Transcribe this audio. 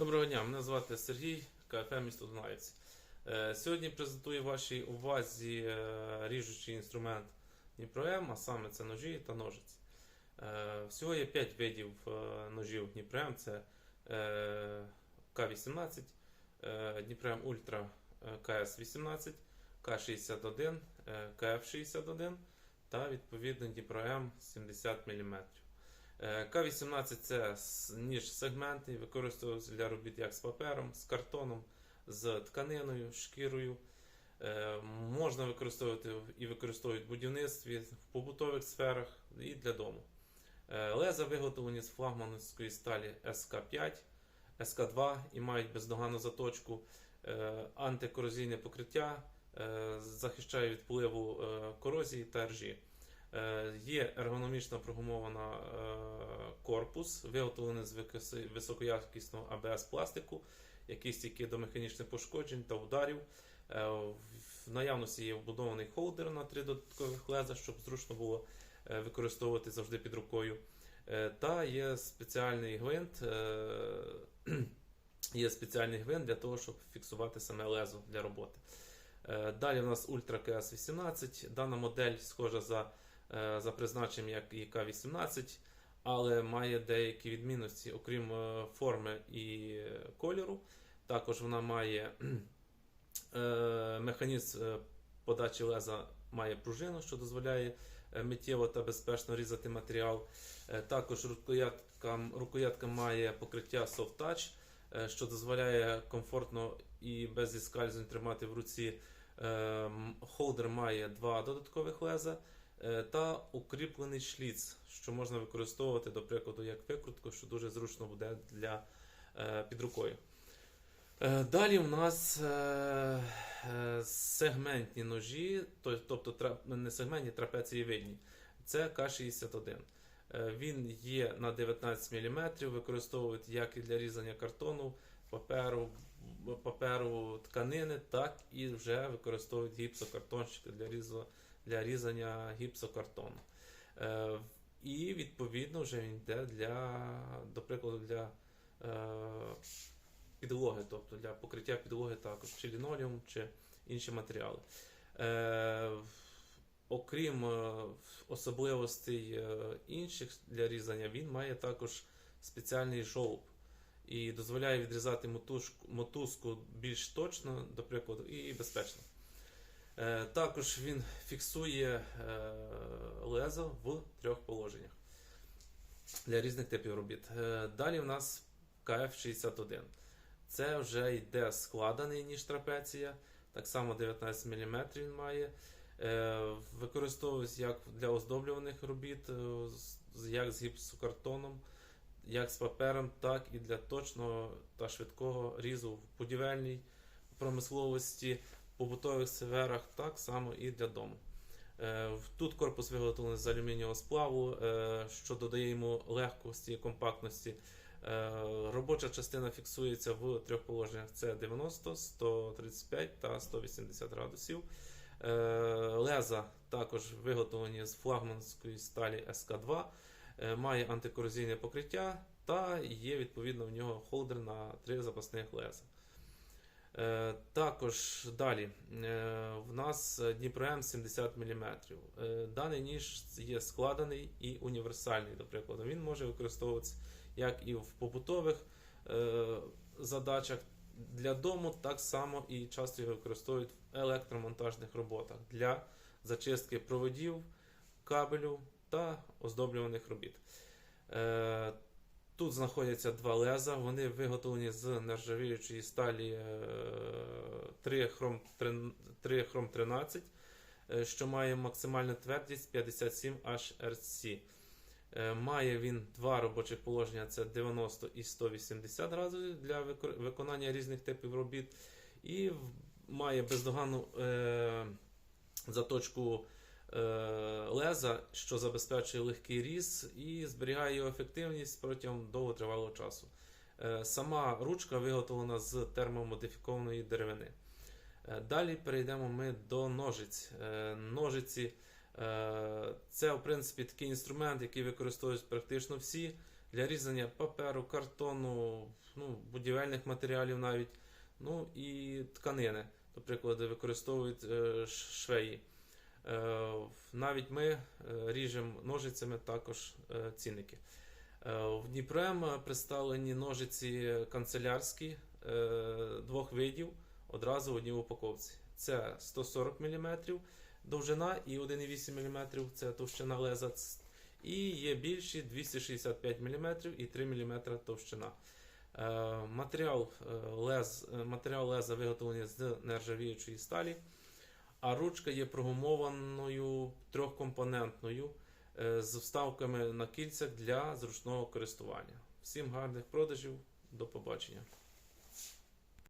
Доброго дня, мене звати Сергій, КФМ місто Дунаєвці. Е, Сьогодні презентую вашій увазі е, ріжучий інструмент Дніпром, а саме це ножі та ножиці. Е, Всього є 5 видів ножів Дніпром. Це е, К-18, е, Дніпром Ультра е, КС-18, К-61, е, КФ-61 та відповідно Дніпром 70 мм. Е, К-18 це ніж сегментний, використовується для робіт як з папером, з картоном, з тканиною, шкірою. Е, Можна використовувати і використовують в будівництві, в побутових сферах і для дому. Е, Леза виготовлені з флагманської сталі СК5, СК2 і мають бездоганну заточку, антикорозійне покриття, захищає від впливу корозії та ржі. Е, Є ергономічно прогумована е, корпус, виготовлений з високоякісного АБС пластику, який стійкий до механічних пошкоджень та ударів. Е, В наявності є вбудований холдер на три додаткових леза, щоб зручно було використовувати завжди під рукою. Та є спеціальний гвинт. Є спеціальний гвинт для того, щоб фіксувати саме лезо для роботи. Далі в нас Ultra KS18. Дана модель схожа за за призначенням як і К-18, але має деякі відмінності, окрім е, форми і е, кольору. Також вона має е, механізм е, подачі леза має пружину, що дозволяє е, миттєво та безпечно різати матеріал. Е, Також рукоятка, рукоятка має покриття Soft Touch, е, що дозволяє комфортно і без зіскальзень тримати в руці. Е, Холдер має два додаткових леза е, та укріплений шліц, що можна використовувати, до прикладу, як викрутку, що дуже зручно буде для е, під рукою. Е, Далі у нас е, е, сегментні ножі, тобто не сегментні, трапецієвидні. Це К-61. Е, Він є на 19 мм, використовують як і для різання картону, паперу, паперу тканини, так і вже використовують гіпсокартонщики для, різо, для різання гіпсокартону. Е, І відповідно вже він йде для, до прикладу, для е, підлоги, тобто для покриття підлоги також, чи лінолеум, чи інші матеріали. Е, окрім е, особливостей е, інших для різання, він має також спеціальний жолоб і дозволяє відрізати мотузку більш точно, до прикладу, і безпечно. Е, також він фіксує е, лезо в трьох положеннях для різних типів робіт. Е, далі в нас КФ-61. Це вже йде складений ніж трапеція, так само 19 мм він має. Використовується як для оздоблюваних робіт, як з гіпсокартоном, як з папером, так і для точного та швидкого різу в будівельній промисловості, побутових сферах, так само і для дому. Е, Тут корпус виготовлений з алюмінієвого сплаву, е, що додає йому легкості і компактності. Е, Робоча частина фіксується в трьох положеннях: це 90, 135 та 180 градусів. Леза також виготовлені з флагманської сталі СК2, е, має антикорозійне покриття та є відповідно в нього холдер на три запасних леза. Е, Також далі е, в нас Дніпро М 70 мм. Даний ніж є складений і універсальний, до прикладу. Він може використовуватися як і в побутових е, задачах для дому, так само і часто його використовують в електромонтажних роботах для зачистки проводів, кабелю та оздоблюваних робіт. Тут знаходяться два леза, вони виготовлені з нержавіючої сталі е, 3 хром, 3 хром 13, е, що має максимальну твердість 57 HRC. Е, Має він два робочих положення: це 90 і 180 градусів для виконання різних типів робіт. І має бездоганну е, заточку леза, що забезпечує легкий різ і зберігає його ефективність протягом довготривалого часу. Е, Сама ручка виготовлена з термомодифікованої деревини. Е, Далі перейдемо ми до ножиць. Е, Ножиці е, це, в принципі, такий інструмент, який використовують практично всі. для різання паперу, картону, ну, будівельних матеріалів навіть, ну і тканини. До прикладу, використовують е, швеї. Е, Навіть ми е, ріжемо ножицями також е, цінники. В Дніпром е, представлені ножиці канцелярські двох видів одразу в одній упаковці. Це 140 мм довжина і 1,8 мм це товщина леза. І є більші 265 мм і 3 мм товщина. Матеріал, лез, матеріал леза виготовлений з нержавіючої сталі, а ручка є прогумованою трьохкомпонентною е, з вставками на кільцях для зручного користування. Всім гарних продажів, до побачення.